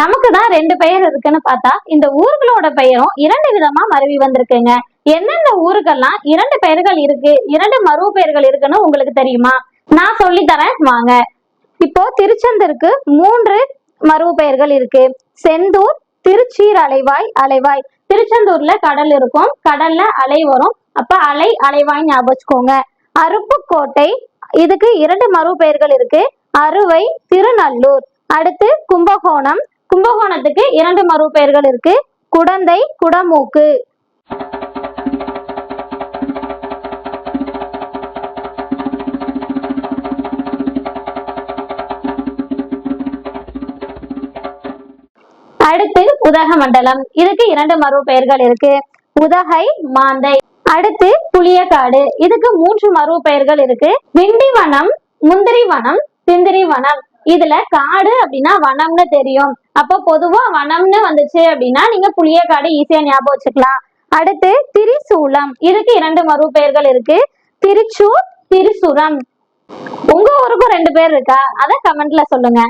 நமக்கு தான் ரெண்டு பெயர் இருக்குன்னு பார்த்தா இந்த ஊர்களோட பெயரும் இரண்டு விதமா மருவி வந்திருக்குங்க. எந்தெந்த ஊருக்கெல்லாம் இரண்டு பெயர்கள் இருக்கு இரண்டு மருவு பெயர்கள் இருக்குன்னு உங்களுக்கு தெரியுமா? நான் சொல்லி தரேன் வாங்க. இப்போ திருச்செந்தூருக்கு மூன்று மருவு பெயர்கள் இருக்கு. செந்தூர் திருச்சீர் அலைவாய். அலைவாய் திருச்செந்தூர்ல கடல் இருக்கும் கடல்ல அலை வரும். அப்ப அலை அலைவாய் ஞாபகம் வச்சுக்கோங்க. அருப்புக்கோட்டை இதுக்கு இரண்டு மறு பெயர்கள் இருக்கு. அறுவை திருநல்லூர். அடுத்து கும்பகோணம் கும்பகோணத்துக்கு இரண்டு மறு பெயர்கள் இருக்கு. குடந்தை குடமூக்கு. அடுத்து உதகமண்டலம். இதுக்கு இரண்டு மறு பெயர்கள் இருக்கு. உதகை மாந்தை. அடுத்து புளியக்காடு. இதுக்கு மூன்று மறு பெயர்கள் இருக்கு. விண்டிவனம் முந்திரி வனம் திந்திரி வனம் இதுல காடு அப்படின்னா வனம்னு தெரியும். அப்ப பொதுவா வனம்னு வந்துச்சு அப்படின்னா நீங்க காடு ஈஸியா ஞாபகம் வச்சுக்கலாம். அடுத்து திரிசூலம். இதுக்கு இரண்டு மறு பெயர்கள் இருக்கு. திருச்சூர் திரிசுரம். உங்க ஊருக்கும் ரெண்டு பேர் இருக்கா? அத கமெண்ட்ல சொல்லுங்க.